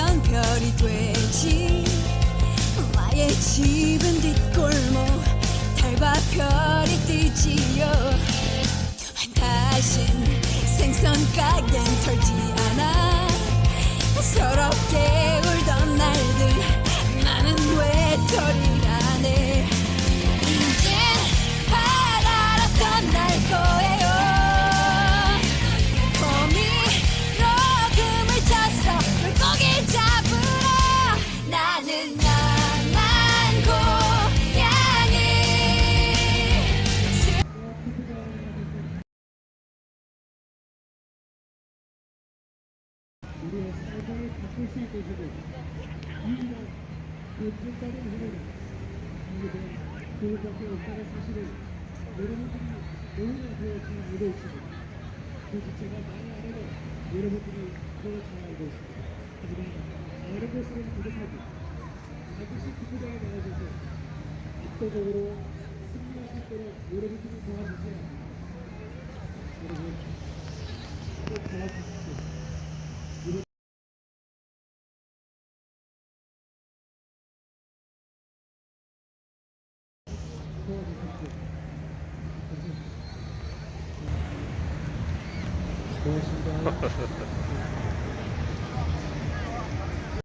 밤이면 별이 되지. 나의 집은 뒷골목 달과 별이 뜨지요. 다신 생선 가게는 털지 우리의 삶을 바꿀 수 있는 힘을 유일한 그 불가능 힘을 이게 그것밖에 없다는 사실을 여러분들이 더잘 알고 있습니다. 그 주체가 많이 알아도 여러분들이 더잘 알고 있습니다. 하지만 다른 것으로는 부족하고 반드시 기부장에 나가셔서 압도적으로 승리할 수 있도록 여러분들이 도와주세요. 여러분 꼭 도와주십시 Thank you.